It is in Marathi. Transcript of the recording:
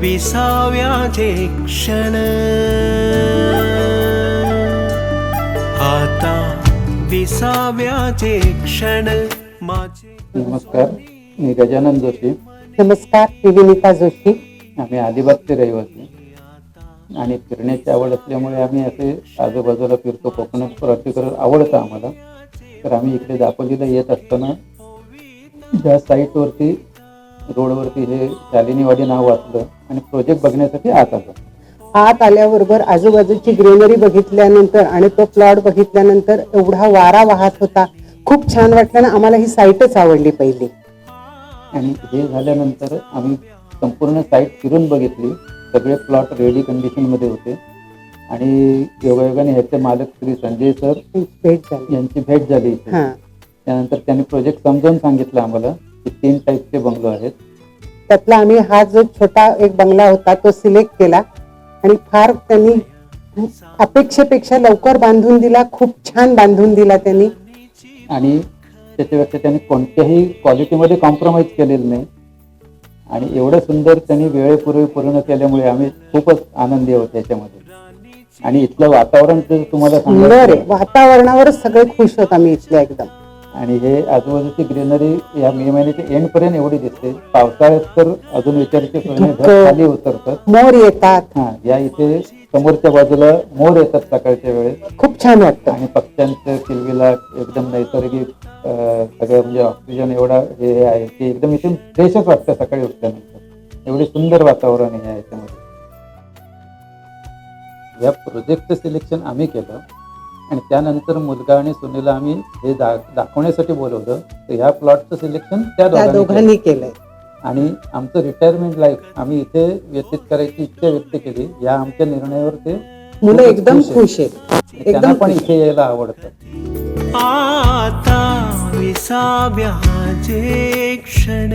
विसाव्याचे क्षण. आता विसाव्याचे क्षण. माझे नमस्कार मी गजानन जोशी. नमस्कार मी विनिता जोशी. आम्ही अलिबागचे रहिवासी. आणि फिरण्याची आवड असल्यामुळे आम्ही असे आजूबाजूला फिरतो कोकणात पर्टिक्युलर आवडतं आम्हाला. तर आम्ही इकडे दापोलीला येत असताना ज्या साईटवरती रोडवरती हे शालिनीवाडी नाव वाचलं आणि प्रोजेक्ट बघण्यासाठी आत आलो. आत आल्याबरोबर आजूबाजूची ग्रीनरी बघितल्यानंतर आणि तो प्लॉट बघितल्यानंतर एवढा वारा वाहत होता. खूप छान वाटलं ना आम्हाला ही साईटच आवडली पहिली. आणि हे झाल्यानंतर आम्ही संपूर्ण साईट फिरून बघितली. सगळे प्लॉट रेडी कंडिशनमध्ये होते. आणि योगायोगाने ह्याचे मालक श्री संजय सर भेट झाली. यांची भेट झाली हा. त्यानंतर त्यांनी प्रोजेक्ट समजावून सांगितलं आम्हाला. तीन टाईपचे बंगलो आहेत. त्यातला आम्ही हा जो छोटा एक बंगला होता तो सिलेक्ट केला. आणि फार त्यांनी अपेक्षेपेक्षा लवकर बांधून दिला खूप छान बांधून दिला त्यांनी. आणि त्याच्यापेक्षा त्यांनी कोणत्याही क्वालिटीमध्ये कॉम्प्रोमाइज केलेलं नाही. आणि एवढं सुंदर त्यांनी वेळेपूर्वी पूर्ण केल्यामुळे आम्ही खूपच आनंदी आहोत त्याच्यामध्ये. आणि इथलं वातावरण तुम्हाला सुंदर आहे. वातावरणावरच सगळे खुश होत आम्ही इथले एकदम. आणि हे आजूबाजूची ग्रीनरी या मे महिन्याच्या एंड पर्यंत एवढी दिसते. पावसाळ्यात तर अजून विचारायचे खाली उतरतात. मोर येतात. हा या इथे समोरच्या बाजूला मोर येतात सकाळच्या वेळेस. खूप छान वाटतं. आणि पक्ष्यांचं किलबिला एकदम नैसर्गिक सगळं म्हणजे ऑक्सिजन एवढा हे आहे की एकदम इथून फ्रेशच वाटतं सकाळी उठल्यानंतर. एवढे सुंदर वातावरण आहे याच्यामध्ये. या प्रोजेक्टचं सिलेक्शन आम्ही केलं. आणि त्यानंतर मुलगा आणि सुनीला आम्ही हे दा दाखवण्यासाठी बोलवलं तर ह्या प्लॉटचं सिलेक्शन त्या दोघांनी केलं. दोघांनी केलंय आणि आमचं रिटायरमेंट लाईफ आम्ही इथे व्यतीत करायची इच्छा व्यक्त केली या आमच्या निर्णयावर ते मुलं एकदम. खुश आहेत त्यांना एकदम पण. इथे यायला आवडतं आता विसाव्याचे क्षण